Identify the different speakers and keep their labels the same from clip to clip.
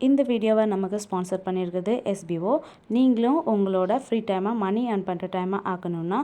Speaker 1: இந்த வீடியோவை நமக்கு ஸ்பான்சர் பண்ணியிருக்குது எஸ்பிஓ நீங்களும் உங்களோட ஃப்ரீ டைமாக மணி ஏர்ன் பண்ணுற டைமாக ஆக்கணும்னா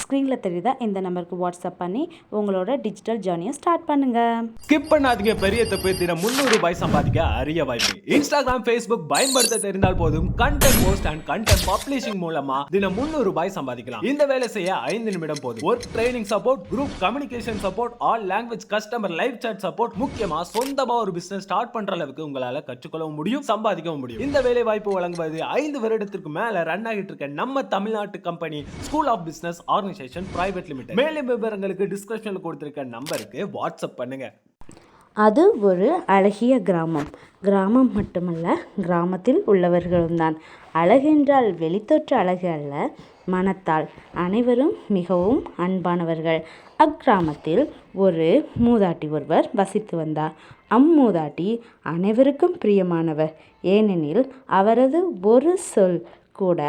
Speaker 1: ஸ்க்ரீனில் தெரியுதா? இந்த நம்பருக்கு வாட்ஸ்அப் பண்ணி உங்களோட டிஜிட்டல் ஜேர்னியை ஸ்டார்ட் பண்ணுங்க.
Speaker 2: ஸ்கிப் பண்ணாதீங்க பெரிய தப்பு. தினம் முந்நூறு ரூபாய் சம்பாதிக்க அரிய வாய்ப்பு. இன்ஸ்டாகிராம் ஃபேஸ்புக் பயன்படுத்த தெரிந்தால் போதும். Content post and content publishing மூலமா தினம் முந்நூறு ரூபாய் சம்பாதிக்கலாம். இந்த வேலை செய்ய ஐந்து நிமிடம் போதும். Work training support group communication support all language customer live chat support முக்கியமா சொந்தமா ஒரு பிசினஸ் ஸ்டார்ட் பண்ற அளவுக்கு உங்களால கற்றுக்கொள்ளவும் முடியும் சம்பாதிக்கவும் முடியும். இந்த வேலை வாய்ப்பு வழங்குவது ஐந்து வருடத்திற்கு மேல ரன் ஆகிட்டு இருக்க நம்ம தமிழ்நாட்டு company school of business organisation private limited மேலும் விவரங்களுக்கு டிஸ்கிரிப்ஷனில் கொடுத்துருக்க நம்பருக்கு வாட்ஸ்அப் பண்ணுங்க.
Speaker 1: அது ஒரு அழகிய கிராமம். கிராமம் மட்டுமல்ல கிராமத்தில் உள்ளவர்களும் தான். அழகென்றால் வெளித்தோற்ற அழகு அல்ல மனத்தால். அனைவரும் மிகவும் அன்பானவர்கள். அக்கிராமத்தில் ஒரு மூதாட்டி ஒருவர் வசித்து வந்தார். அம்மூதாட்டி அனைவருக்கும் பிரியமானவர். ஏனெனில் அவரது ஒரு சொல் கூட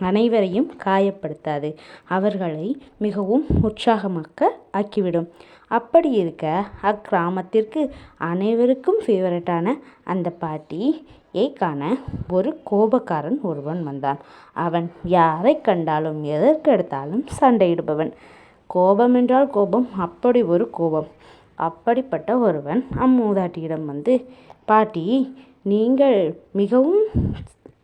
Speaker 1: அனைவரையும் காயப்படுத்தாது. அவர்களை மிகவும் உற்சாகமாக்க ஆக்கிவிடும். அப்படி இருக்க அக்கிராமத்திற்கு அனைவருக்கும் ஃபேவரட்டான அந்த பாட்டியை காண ஒரு கோபக்காரன் ஒருவன் வந்தான். அவன் யாரை கண்டாலும் எதற்கெடுத்தாலும் சண்டையிடுபவன். கோபம் என்றால் கோபம் அப்படி ஒரு கோபம். அப்படிப்பட்ட ஒருவன் அம்மூதாட்டியிடம் வந்து பாட்டி நீங்கள் மிகவும்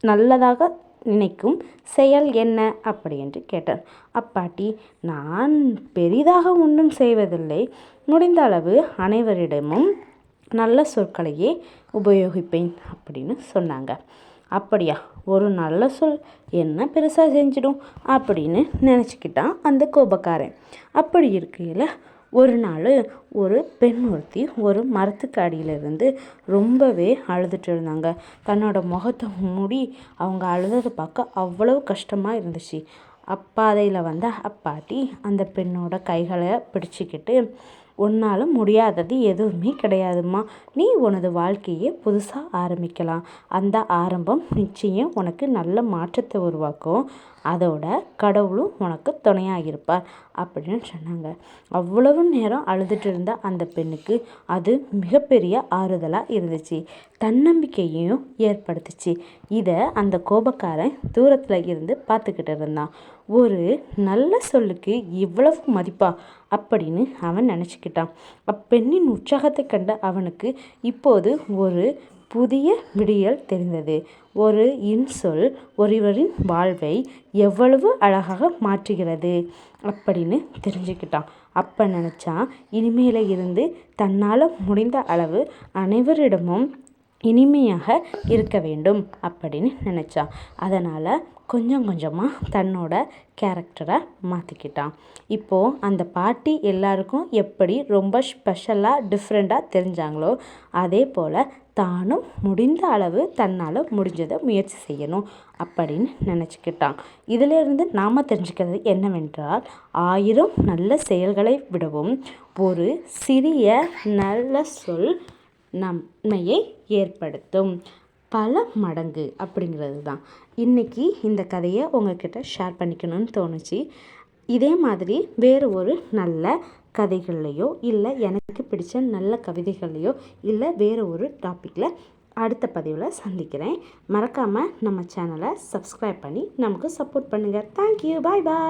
Speaker 1: நல்லதாக நினைக்கும் செயல் என்ன அப்படி என்று கேட்டார். அப்பாட்டி நான் பெரிதாக ஒன்றும் செய்வதில்லை. முடிந்த அளவு அனைவரிடமும் நல்ல சொற்களையே உபயோகிப்பேன் அப்படின்னு சொன்னாங்க. அப்படியா? ஒரு நல்ல சொல் என்ன பெருசாக செஞ்சிடும்? அப்படின்னு நினச்சிக்கிட்டான் அந்த கோபக்காரன். அப்படி இருக்கையில் ஒரு நாள் ஒரு பெண் ஒருத்தி ஒரு மரத்துக்கு அடியிலிருந்து ரொம்பவே அழுதுட்டு இருந்தாங்க. தன்னோட முகத்தை மூடி அவங்க அழுததை பார்க்க அவ்வளவு கஷ்டமாக இருந்துச்சு. அப்பாதையில் வந்த அப்பாட்டி அந்த பெண்ணோட கைகளை பிடிச்சிக்கிட்டு உன்னால் முடியாதது எதுவுமே கிடையாதும்மா. நீ உனது வாழ்க்கையை புதுசாக ஆரம்பிக்கலாம். அந்த ஆரம்பம் நிச்சயம் உனக்கு நல்ல மாற்றத்தை உருவாக்கும். அதோட கடவுளும் உனக்கு துணையாக இருப்பார் அப்படின்னு சொன்னாங்க. அவ்வளவு நேரம் அழுதுட்டு இருந்த அந்த பெண்ணுக்கு அது மிகப்பெரிய ஆறுதலாக இருந்துச்சு. தன்னம்பிக்கையையும் ஏற்படுத்துச்சு. இதை அந்த கோபக்காரன் தூரத்தில் இருந்து பார்த்துக்கிட்டு இருந்தான். ஒரு நல்ல சொல்லுக்கு இவ்வளவு மதிப்பா? அப்படின்னு அவன் நினச்சிக்கிட்டான். அப்பெண்ணின் உற்சாகத்தை கண்ட அவனுக்கு இப்போது ஒரு புதிய விடியல் தெரிந்தது. ஒரு இன்சொல் ஒருவரின் வாழ்வை எவ்வளவு அழகாக மாற்றுகிறது அப்படின்னு தெரிஞ்சுக்கிட்டான். அப்போ நினச்சான் இனிமேல இருந்து தன்னால் முடிந்த அளவு அனைவரிடமும் இனிமையாக இருக்க வேண்டும் அப்படின்னு நினச்சான். அதனால் கொஞ்சம் கொஞ்சமாக தன்னோட கேரக்டரை மாற்றிக்கிட்டான் இப்போது அந்த பாட்டி எல்லாருக்கும் எப்படி ரொம்ப ஸ்பெஷலாக டிஃப்ரெண்ட்டாக தெரிஞ்சாங்களோ அதே போல் தானும் முடிந்த அளவு தன்னால் முடிஞ்சதை முயற்சி செய்யணும் அப்படின்னு நினச்சிக்கிட்டான். இதிலிருந்து நாம் தெரிஞ்சுக்கிறது என்னவென்றால் ஆயிரம் நல்ல செயல்களை விடவும் ஒரு சிறிய நல்ல சொல் நன்மையை ஏற்படுத்தும். பல மடங்கு அப்படிங்கிறது தான். இன்றைக்கி இந்த கதையை உங்ககிட்ட ஷேர் பண்ணிக்கணும்னு தோணுச்சு. இதே மாதிரி வேறு ஒரு நல்ல கதைகள்லையோ இல்லை எனக்கு பிடிச்ச நல்ல கவிதைகள்லையோ இல்லை வேறு ஒரு டாப்பிக்கில் அடுத்த பதிவில் சந்திக்கிறேன். மறக்காமல் நம்ம சேனலை சப்ஸ்கிரைப் பண்ணி நமக்கு சப்போர்ட் பண்ணுங்கள் தேங்க்யூ பாய் பாய்